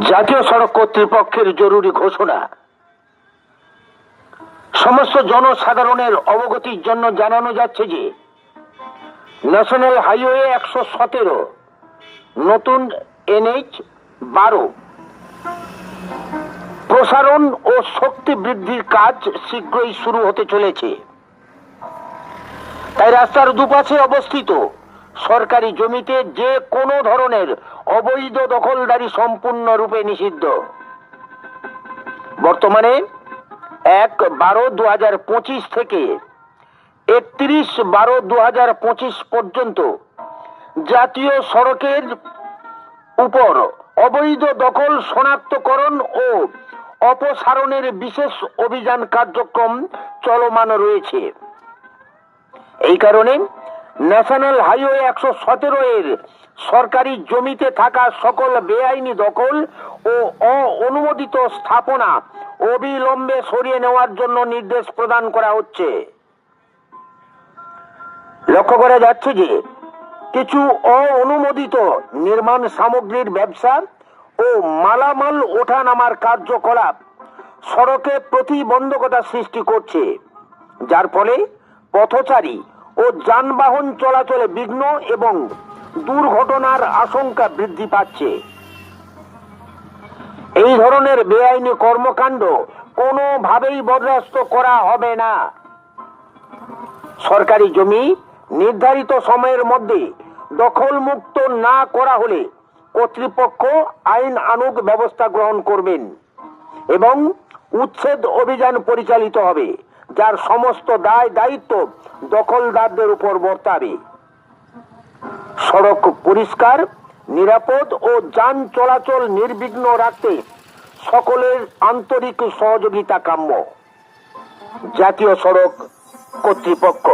জাতীয় সড়ক কর্তৃপক্ষের জরুরি ঘোষণা। সমস্ত জনসাধারণের অবগতির জন্য জানানো যাচ্ছে যে ন্যাশনাল হাইওয়ে একশো সতেরো, নতুন এনএইচ বারো। প্রসারণ ও শক্তি বৃদ্ধির কাজ শীঘ্রই শুরু হতে চলেছে। তাই রাস্তার দুপাশে অবস্থিত সরকারি জমিতে যে কোনো ধরনের অবৈধ দখলদারি সম্পূর্ণরূপে নিষিদ্ধ। বর্তমানে এক বারো দু হাজার পঁচিশ থেকে একত্রিশ বারো দু হাজার পঁচিশ পর্যন্ত জাতীয় সড়কের উপর অবৈধ দখল শনাক্তকরণ ও অপসারণের বিশেষ অভিযান কার্যক্রম চলমান রয়েছে। এই কারণে ন্যাশনাল হাইওয়ে একশো সতেরো এর সরকারি জমিতে থাকা সকল বেআইনি দখল ও অনুমোদিত স্থাপনা অবিলম্বে সরিয়ে নেওয়ার জন্য নির্দেশ প্রদান করা হচ্ছে। লক্ষ্য করা যাচ্ছে যে, কিছু অনুমোদিত নির্মাণ সামগ্রীর ব্যবসা ও মালামাল ওঠানামার কার্যকলাপ সড়কে প্রতিবন্ধকতা সৃষ্টি করছে, যার ফলে পথচারী ও যানবাহন চলাচলে বিঘ্ন এবং দুর্ঘটনার আশঙ্কা বৃদ্ধি পাচ্ছে। এই ধরনের বেআইনি কর্মকাণ্ড কোনোভাবেই বরদাস্ত করা হবে না। সরকারি জমি নির্ধারিত সময়ের মধ্যে দখলমুক্ত না করা হলে কর্তৃপক্ষ আইন আনুক ব্যবস্থা গ্রহণ করবেন এবং উচ্ছেদ অভিযান পরিচালিত হবে। যার সমস্ত দায় দায়িত্ব দখলদারদের উপর বর্তাবে। সড়ক পরিষ্কার, নিরাপদ ও যান চলাচল নির্বিঘ্ন রাখতে সকলের আন্তরিক সহযোগিতা কাম্য। জাতীয় সড়ক কর্তৃপক্ষ।